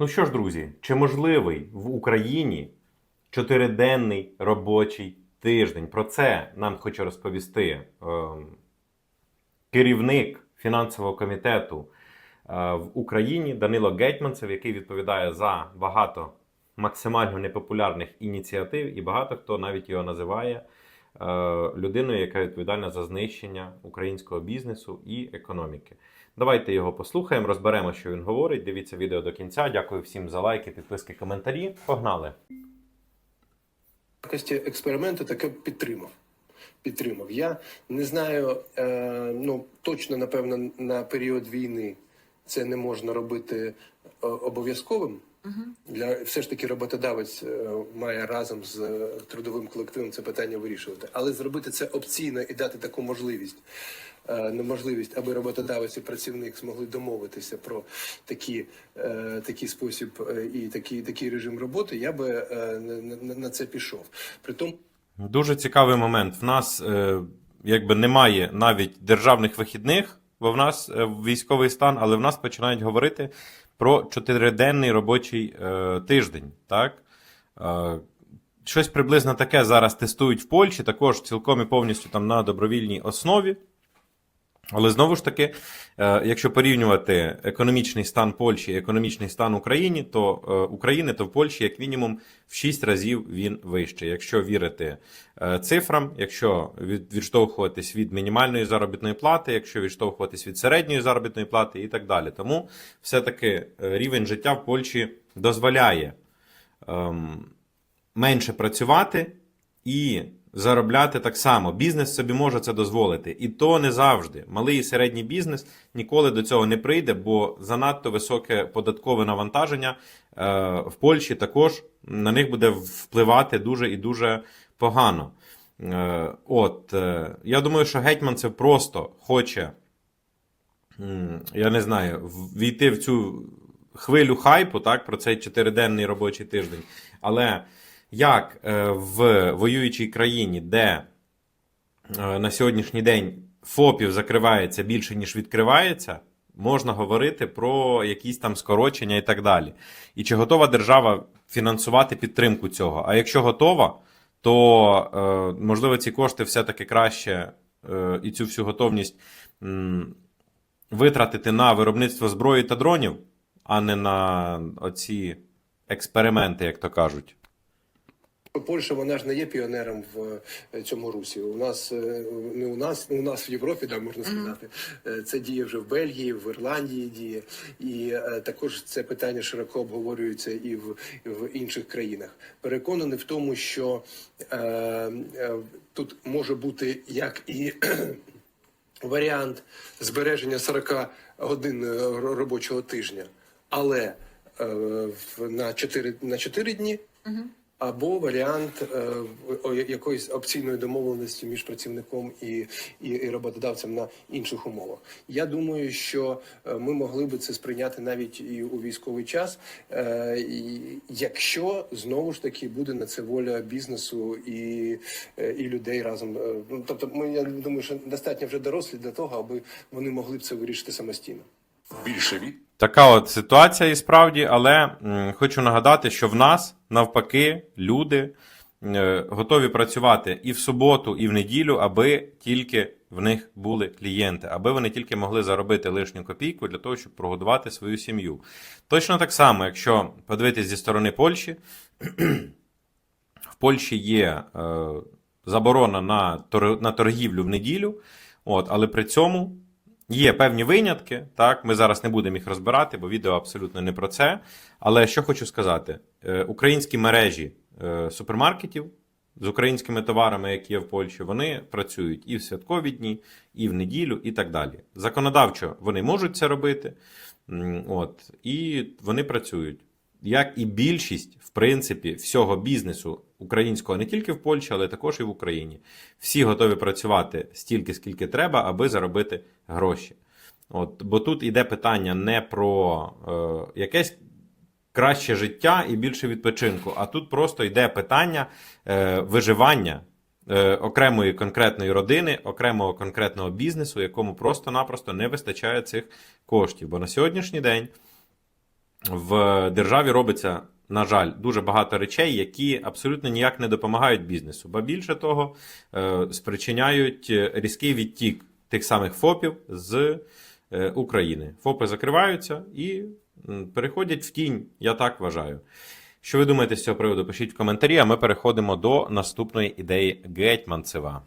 Ну що ж, друзі, чи можливий в Україні чотириденний робочий тиждень? Про це нам хоче розповісти ем, керівник фінансового комітету е, в Україні Данило Гетьманцев, який відповідає за багато максимально непопулярних ініціатив, і багато хто навіть його називає е, людиною, яка відповідальна за знищення українського бізнесу і економіки. Давайте його послухаємо, розберемо, що він говорить. Дивіться відео до кінця. Дякую всім за лайки, підписки, коментарі. Погнали! якості експерименту таке підтримав. Підтримав. Я не знаю, е, ну точно напевно на період війни це не можна робити е, Для все ж таки роботодавець е, має разом з е, трудовим колективом це питання вирішувати, але зробити це опційно і дати таку можливість, е, ну, можливість, аби роботодавець і працівник змогли домовитися про такі, е, такий спосіб і такий, такий режим роботи, я би е, на, на, на це пішов. При тому. Дуже цікавий момент. В нас е, якби немає навіть державних вихідних, бо в нас військовий стан, але в нас починають говорити про чотириденний робочий е, тиждень. Так? Е, щось приблизно таке зараз тестують в Польщі, також цілком і повністю там на добровільній основі. Але знову ж таки, е, якщо порівнювати економічний стан Польщі і економічний стан України, то е, України, то в Польщі як мінімум в 6 разів він вищий. Якщо вірити е, цифрам, якщо відштовхуватись від мінімальної заробітної плати, якщо відштовхуватись від середньої заробітної плати і так далі. Тому все-таки рівень життя в Польщі дозволяє ем, менше працювати і заробляти так само. Бізнес собі може це дозволити. І то не завжди. Малий і середній бізнес ніколи до цього не прийде, бо занадто високе податкове навантаження е, в Польщі також на них буде впливати дуже і дуже погано. Е, от, е, я думаю, що гетьман це просто хоче я не знаю, війти в цю хвилю хайпу, так, про цей чотириденний робочий тиждень. Але як е, в воюючій країні, де е, на сьогоднішній день ФОПів закривається більше, ніж відкривається, можна говорити про якісь там скорочення і так далі. І чи готова держава фінансувати підтримку цього? А якщо готова, то е, можливо ці кошти все-таки краще і цю всю готовність витратити на виробництво зброї та дронів, а не на оці експерименти, як то кажуть. Польща вона ж не є піонером в е, цьому русі. У нас е, не у нас, у нас в Європі, да, можна сказати. Е, Це діє вже в Бельгії, в Ірландії діє, і також це питання широко обговорюється і в, в інших країнах. Переконаний в тому, що е, е, тут може бути як і варіант збереження 40 годин робочого тижня, але е, на 4, на 4 дні. Або варіант е, якоїсь опційної домовленості між працівником і, і, і роботодавцем на інших умовах. Я думаю, що е, ми могли би це сприйняти навіть і у військовий час, е, якщо знову ж таки буде на це воля бізнесу і, е, і людей разом. Е, Ну тобто, ми я думаю, що достатньо вже дорослі для того, аби вони могли б це вирішити самостійно. Більшові Така от ситуація і справді, але м, хочу нагадати, що в нас навпаки люди е, готові працювати і в суботу, і в неділю, аби тільки в них були клієнти, аби вони тільки могли заробити лишню копійку для того, щоб прогодувати свою сім'ю. Точно так само, якщо подивитись зі сторони Польщі, в Польщі є е, заборона на, тор- на торгівлю в неділю, от, але при цьому є певні винятки. Так, ми зараз не будемо їх розбирати, бо відео абсолютно не про це. Але що хочу сказати: Е, українські мережі е, супермаркетів з українськими товарами, які є в Польщі, вони працюють і в святкові дні, і в неділю, і так далі. Законодавчо вони можуть це робити, от, і вони працюють як і більшість, в принципі, всього бізнесу українського не тільки в Польщі, але також і в Україні. Всі готові працювати стільки, скільки треба, аби заробити гроші. От, бо тут іде питання не про е, якесь краще життя і більше відпочинку, а тут просто йде питання е, виживання е, окремої конкретної родини, окремого конкретного бізнесу, якому просто-напросто не вистачає цих коштів. Бо на сьогоднішній день в державі робиться, на жаль, дуже багато речей, які абсолютно ніяк не допомагають бізнесу. Ба більше того, е, спричиняють різкий відтік тих самих ФОПів з е, України. ФОПи закриваються і переходять в тінь, я так вважаю. Що ви думаєте з цього приводу? Пишіть в коментарі, а ми переходимо до наступної ідеї Гетьманцева.